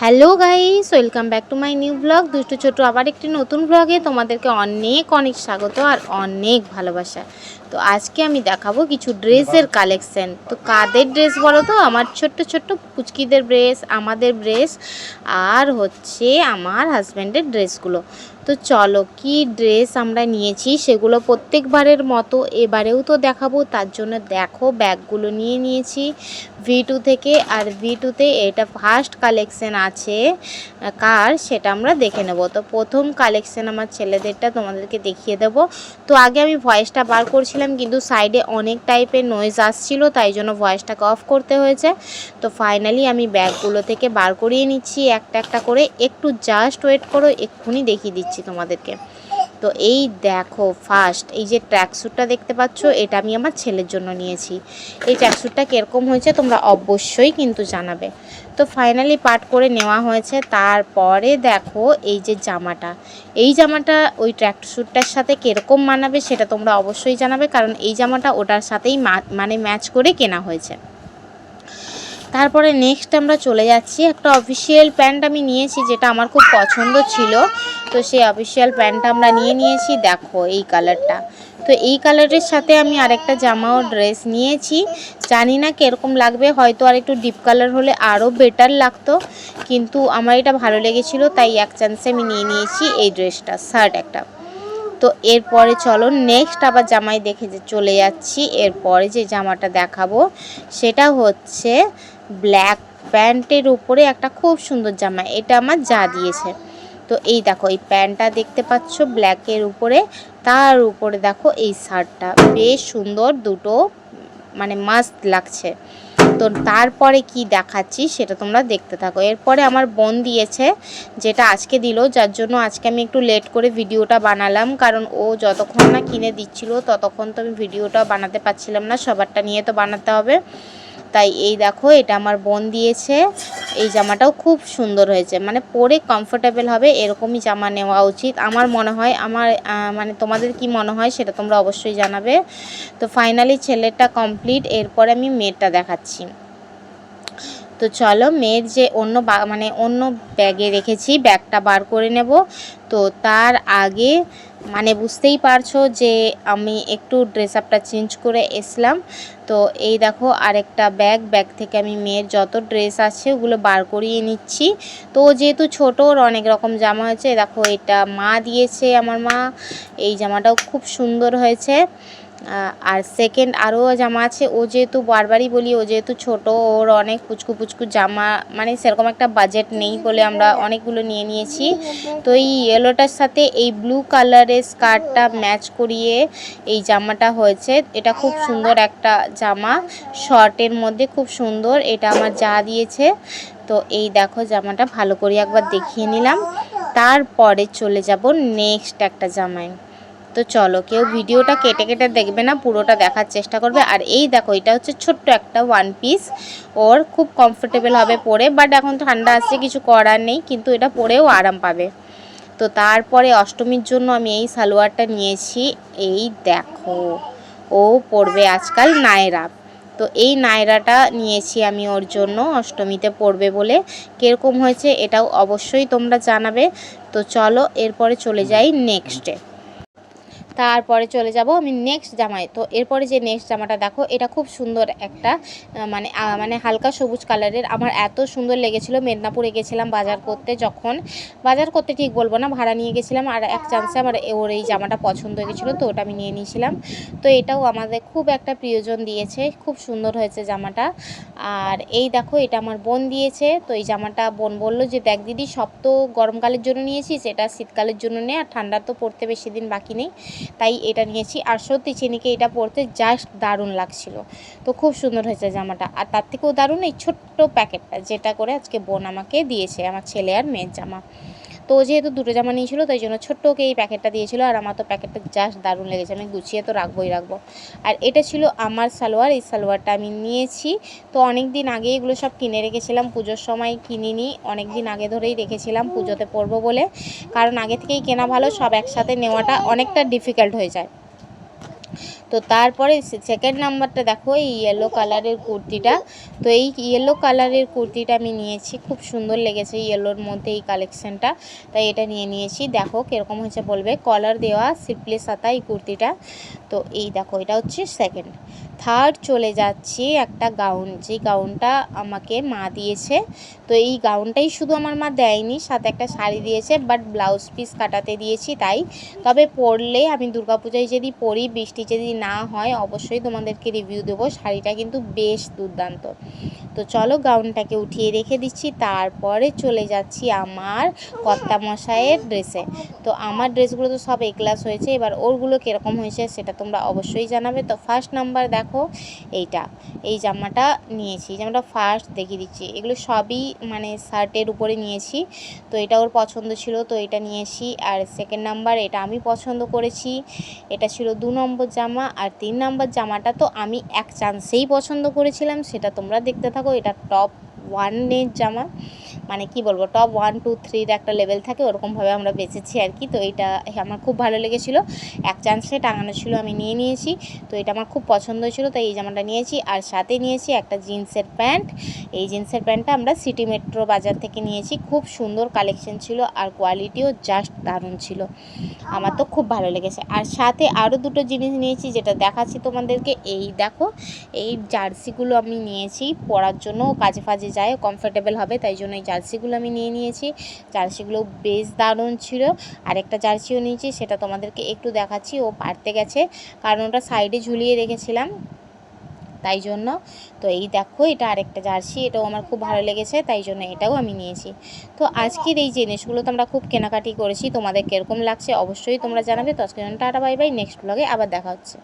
Hello guys, welcome back to my new blog. দুষ্টু ছোট আবার একটি নতুন ব্লগে তোমাদেরকে অনেক অনেক স্বাগত আর অনেক ভালোবাসা। তো আজকে আমি দেখাবো কিছু ড্রেসের কালেকশন তো কাদের ড্রেস বলো তো? আমার ছোট্ট ছোট্ট পুচকিদের ড্রেস আমাদের ড্রেস আর হচ্ছে আমার হাজব্যান্ডের ড্রেসগুলো তো চলো, কি ড্রেস আমরা নিয়েছি সেগুলো প্রত্যেকবারের মতো এবারেও তো দেখাবো, তার জন্য দেখো ব্যাগগুলো নিয়ে নিয়েছি ভি টু থেকে। আর ভি টুতে এটা ফার্স্ট কালেকশন আছে, কার সেটা আমরা দেখে নেব। তো প্রথম কালেকশন আমার ছেলেদেরটা তোমাদেরকে দেখিয়ে দেব। তো আগে আমি ভয়েসটা বার করছিলাম কিন্তু সাইডে অনেক টাইপের নয়েজ আসছিল, তাই জন্য ভয়েসটাকে অফ করতে হয়েছে। তো ফাইনালি আমি ব্যাগগুলো থেকে বার করিয়ে নিচ্ছি, একটা একটা করে। একটু জাস্ট ওয়েট করো, এক্ষুনি দেখিয়ে দিচ্ছি তোমাদেরকে। তো এই দেখো ফার্স্ট এই যে ট্র্যাকস্যুটটা দেখতে পাচ্ছ, এটা আমি আমার ছেলের জন্য নিয়েছি। এই ট্র্যাকস্যুটটা কীরকম হয়েছে তোমরা অবশ্যই কিন্তু জানাবে। তো ফাইনালি পাট করে নেওয়া হয়েছে, তারপরে দেখো এই যে জামাটা। এই জামাটা ওই ট্র্যাকস্যুটটার সাথে কীরকম মানাবে সেটা তোমরা অবশ্যই জানাবে, কারণ এই জামাটা ওটার সাথেই মানে ম্যাচ করে কেনা হয়েছে। তারপরে নেক্সট আমরা চলে যাচ্ছি, একটা অফিসিয়াল প্যান্ট আমি নিয়েছি যেটা আমার খুব পছন্দ ছিল। তো সেই অফিসিয়াল প্যান্টটা আমরা নিয়ে নিয়েছি, দেখো এই কালারটা। তো এই কালারের সাথে আমি আরেকটা জামা ও ড্রেস নিয়েছি। জানি না কীরকম লাগবে, হয়তো আর একটু ডিপ কালার হলে আরও বেটার লাগতো। কিন্তু আমার এটা ভালো লেগেছিল, তাই এক চান্সে আমি নিয়ে নিয়েছি এই ড্রেসটা শার্ট একটা। তো এরপরে চলো নেক্সট আবার জামাই দেখে যে চলে যাচ্ছি। এরপরে যে জামাটা দেখাবো, সেটা হচ্ছে ব্ল্যাক প্যান্টের উপরে একটা খুব সুন্দর জামা, এটা আমার যা দিয়েছে। তো এই দেখো, এই প্যান্টটা দেখতে পাচ্ছ ব্ল্যাকের উপরে। তার উপরে দেখো এই শার্টটা। বেশ সুন্দর দুটো মানে মাস্ত লাগছে। তো তারপরে কি দেখাচ্ছি সেটা তোমরা দেখতে থাকো। এরপরে আমার বোন দিয়েছে যেটা আজকে দিল, যার জন্য আজকে আমি একটু লেট করে ভিডিওটা বানালাম। কারণ ও যতক্ষণ না কিনে দিচ্ছিল, ততক্ষণ তো আমি ভিডিওটা বানাতে পারছিলাম না, সবারটা নিয়ে তো বানাতে হবে। তাই এই দেখো, এটা আমার বোন দিয়েছে। এই জামাটাও খুব সুন্দর হয়েছে। মানে পরে কমফোর্টেবল হবে, এরকমই জামা নেওয়া উচিত। আমার মনে হয়, আমার মানে তোমাদের কি মনে হয় সেটা তোমরা অবশ্যই জানাবে। তো ফাইনালি ছেলেটা কমপ্লিট এরপরে আমি মেয়েরটা দেখাচ্ছি। তো চলো, মেয়ের যে অন্য মানে অন্য ব্যাগে রেখেছি, ব্যাগটা বার করে নেব। তো তার আগে মানে বুঝতেই পারছ যে আমি একটু ড্রেস আপটা চেঞ্জ করে এসলাম। তো এই দেখো আরেকটা ব্যাগ ব্যাগ থেকে আমি মেয়ের যত ড্রেস আছে ওগুলো বার করিয়ে নিচ্ছি। তো যেহেতু ছোটোর ওর অনেক রকম জামা হয়েছে, দেখো এটা মা দিয়েছে আমার মা, এই জামাটাও খুব সুন্দর হয়েছে। আর সেকেন্ড আরও জামা আছে। ও যেহেতু বারবারই বলি, ও যেহেতু ছোট, ওর অনেক পুচকু পুচকু জামা মানে সেরকম একটা বাজেট নেই বলে আমরা অনেকগুলো নিয়ে নিয়েছি। তো এই ইয়েলোটার সাথে এই ব্লু কালারের স্কার্টটা ম্যাচ করিয়ে এই জামাটা হয়েছে। এটা খুব সুন্দর একটা জামা। শর্টের মধ্যে খুব সুন্দর। এটা আমার যা দিয়েছে। তো এই দেখো জামাটা, ভালো করে একবার দেখিয়ে নিলাম। তারপরে চলে যাব নেক্সট একটা জামায়। তো চলো, কেউ ভিডিওটা কেটে কেটে দেখবে না, পুরোটা দেখার চেষ্টা করবে। আর এই দেখো, এটা হচ্ছে ছোট্ট একটা ওয়ান পিস ওর খুব কমফোর্টেবল হবে পরে বাট এখন ঠান্ডা আসছে কিছু করার নেই, কিন্তু এটা পরেও আরাম পাবে। তো তারপরে অষ্টমীর জন্য আমি এই সালোয়ারটা নিয়েছি। এই দেখো, ও পরবে আজকাল নায়রা। তো এই নায়রাটা নিয়েছি আমি ওর জন্য, অষ্টমীতে পড়বে বলে। কীরকম হয়েছে, এটাও অবশ্যই তোমরা জানাবে। তো চলো, এরপরে চলে যাই নেক্সটে তারপরে চলে যাব আমি নেক্সট জামায় তো এরপরে যে নেক্সট জামাটা দেখো, এটা খুব সুন্দর একটা মানে মানে হালকা সবুজ কালারের আমার এত সুন্দর লেগেছিল, মেদিনীপুরে গেছিলাম বাজার করতে যখন। বাজার করতে ঠিক বলব না, ভাড়া নিয়ে গেছিলাম আর এক চান্সে আমার ওর এই জামাটা পছন্দ হয়ে গেছিল তো ওটা আমি নিয়ে নিয়েছিলাম। তো এটাও আমাদের খুব একটা প্রিয়জন দিয়েছে, খুব সুন্দর হয়েছে জামাটা। আর এই দেখো, এটা আমার বোন দিয়েছে, তো এই জামাটা বোন বলল যে, দেখ দিদি, সব তো গরমকালের জন্য নিয়েছিস, এটা শীতকালের জন্য নে, আর ঠান্ডা তো পড়তে বেশি দিন বাকি নেই। তাই এটা নিয়েছি। আর সত্যি চিনিকে এটা পরতে জাস্ট দারুণ লাগছিল। তো খুব সুন্দর হয়েছে জামাটা। আর তার থেকেও দারুণ এই ছোট্ট প্যাকেটটা যেটা করে আজকে বোন আমাকে দিয়েছে, আমার ছেলে আর মেয়ের জামা। তো যেহেতু দুটো জামা নিয়েছিল, তাই জন্য ছোট্ট ওকে এই প্যাকেটটা দিয়েছিল, আর আমার তো প্যাকেটটা জাস্ট দারুণ লেগেছে, আমি গুছিয়ে তো রাখবোই রাখব। আর এটা ছিল আমার সালোয়ার, এই সালোয়ারটা আমি নিয়েছি। তো অনেক দিন আগে এগুলো সব কিনে রেখেছিলাম, পুজোর সময় কিনিনি অনেক দিন আগে ধরেই রেখেছিলাম পুজোতে পরবো বলে। কারণ আগে থেকেই কেনা ভালো, সব একসাথে নেওয়াটা অনেকটা ডিফিকাল্ট হয়ে যায়। তো তারপরে সেকেন্ড নাম্বারটা দেখো, এই ইয়েলো কালারের কুর্তিটা। তো এই ইয়েলো কালারের কুর্তিটা আমি নিয়েছি। খুব সুন্দর লেগেছে ইয়েলোর মধ্যে এই কালেকশানটা তাই এটা নিয়ে নিয়েছি। দেখো কীরকম হয়েছে বলবে। কলার দেওয়া সিপ্লে সাতা এই কুর্তিটা। তো এই দেখো, এটা হচ্ছে সেকেন্ড থার্ড চলে যাচ্ছি একটা গাউন। যে গাউনটা আমাকে মা দিয়েছে। তো এই গাউনটাই শুধু আমার মা দেয়নি, সাথে একটা শাড়ি দিয়েছে বাট ব্লাউজ পিস কাটাতে দিয়েছি তাই। তবে পরলে আমি দুর্গাপূজায় যদি পরি, বৃষ্টি যদি না হয়, অবশ্যই তোমাদেরকে রিভিউ দেবো। শাড়িটা কিন্তু বেশ দুর্দান্ত। তো চলো গাউনটাকে উঠিয়ে রেখে দিচ্ছি। তারপরে চলে যাচ্ছি আমার কর্তা মশাইয়ের ড্রেসে। তো আমার ড্রেসগুলো তো সব এ ক্লাস হয়েছে। এবার ওরগুলো কীরকম হয়েছে সেটা তোমরা অবশ্যই জানাবে। তো ফার্স্ট নাম্বার দেখো, এইটা। এই জামাটা নিয়েছি। জামাটা ফার্স্ট দেখিয়ে দিচ্ছি। এগুলো সবই মানে শার্টের উপরে নিয়েছি। তো এটা ওর পছন্দ ছিল, তো এটা নিয়েছি। আর সেকেন্ড নাম্বার এটা আমি পছন্দ করেছি। এটা ছিল দু নম্বর জামা। আর তিন নম্বর জামাটা তো আমি এক চান্সেই পছন্দ করেছিলাম, সেটা তোমরা দেখতে থাকো। এটা টপ ওয়ানের জামা। মানে কি বলব টপ ওয়ান টু থ্রির একটা লেভেল থাকে, ওরকমভাবে আমরা বেঁচেছি আর কি। তো এটা আমার খুব ভালো লেগেছিলো। এক চান্সে টাঙানো ছিল, আমি নিয়ে নিয়েছি। তো এটা আমার খুব পছন্দ ছিল তাই এই জামাটা নিয়েছি। আর সাথে নিয়েছি একটা জিন্সের প্যান্ট। এই জিন্সের প্যান্টটা আমরা সিটি মেট্রো বাজার থেকে নিয়েছি। খুব সুন্দর কালেকশন ছিল আর কোয়ালিটিও জাস্ট দারুণ ছিল। আমার তো খুব ভালো লেগেছে। আর সাথে আরও দুটো জিনিস নিয়েছি, যেটা দেখাচ্ছি তোমাদেরকে। এই দেখো, এই জার্সিগুলো আমি নিয়েছি, পরার জন্য কাজে ফাজে যায় কমফোর্টেবল হবে, তাই জন্য এই জার্সিগুলো আমি নিয়ে নিয়েছি। জার্সিগুলো বেশ দারুণ ছিল। আর একটা জার্সিও নিয়েছি, সেটা তোমাদেরকে একটু দেখাচ্ছি। ও পারতে গেছে, কারণ ওটা সাইডে ঝুলিয়ে রেখেছিলাম। তাই জন্য, তো এই দেখো, এটা আরেকটা জার্সি, এটাও আমার খুব ভালো লেগেছে, তাই জন্য এটাও আমি নিয়েছি। তো আজকের এই জিনিসগুলো তো আমরা খুব কেনাকাটি করেছি, তোমাদের কীরকম লাগছে অবশ্যই তোমরা জানাবে। তো জন্য টাটা, বাই বাই, নেক্সট ব্লগে আবার দেখা হচ্ছে।